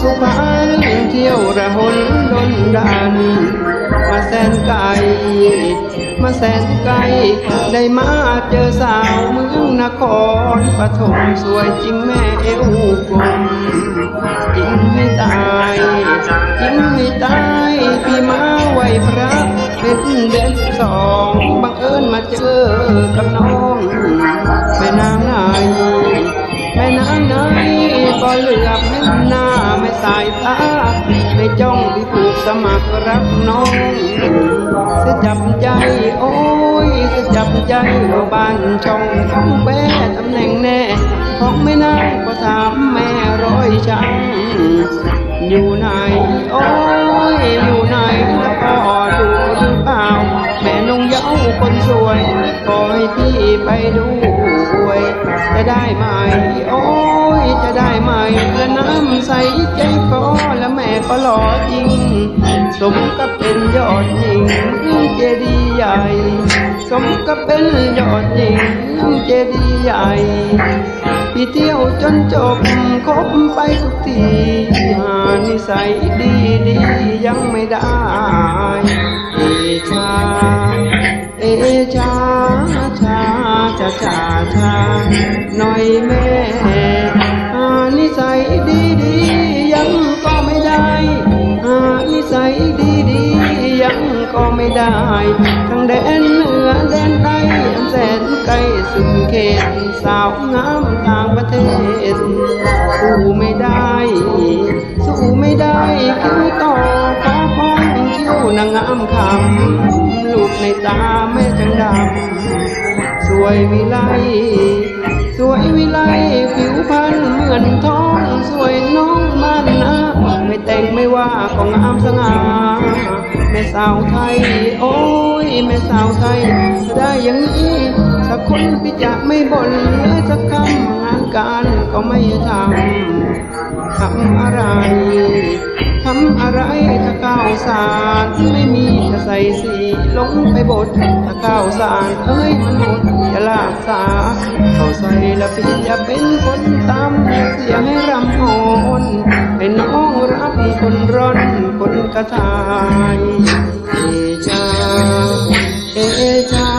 สุพรรณเที่ยวระหนดนดัน มาแสนไกล มาแสนไกล ได้มาเจอสาวเมืองนครปฐมสวยจริงแม่เอวกลมจริงไม่ตายจริงไม่ตายพี่มาไหวพระเป็นเดือนสองบังเอิญมาเจอกับน้องแม่นางไหนแม่นางไหนก็เลือก สมัครรักน้องเสียจับใจโอ้ยเสียจับใจว่าบ้านช่องของแม่ตำแหน่งแน่ของแม่นางก็ถามแม่ร้อยช่างอยู่ไหนโอ้ยอยู่ไหนแล้วก็ดูหรือเปล่า แม่นงเย้าคนสวยขอให้พี่ไปด้วยจะได้ไหมโอ้ ยจะได้ไหมและน้ำใสใจคอและแม่ก็หล่อจริง สมกับเป็นยอดหญิงเจดีย์ใหญ่ สมกับเป็นยอดหญิงเจดีย์ใหญ่พี่เที่ยวจนจบคบไปทุกทีหานิสัยดีดียังไม่ได้เอชาเอชาชาชาชาชาหน่อยแม่ ก็ไม่ได้ ทั้งแดนเหนือแดนใต้อันแสนไกลสุดเขตสาวงามต่างประเทศ สู้ไม่ได้ สู้ไม่ได้คิ้วต่อขอพ้องคิ้วนางงามคำลูกในตาแม่จังดำสวยวิไลสวยวิไลผิวพรรณเหมือนทอง สวยน้องมันนะไม่แต่งไม่ว่าก็งามสง่า แม่สาวไทย โอ้ย แม่สาวไทย ได้อย่างนี้สักคนพี่จะไม่บ่นเลยสักคำงานการก็ไม่ทำทำอะไรทำอะไรถ้าก้าวสารไม่มีจะใส่สีลงไปบดถ้าก้าวสารเอ้ยมันหมดจะลากสาเข้าใส่ละพี่จะเป็นคนตำเสียงให้รำโหนให้น้องรับคนร้อนคน กระทายเอจ้าเอจ้า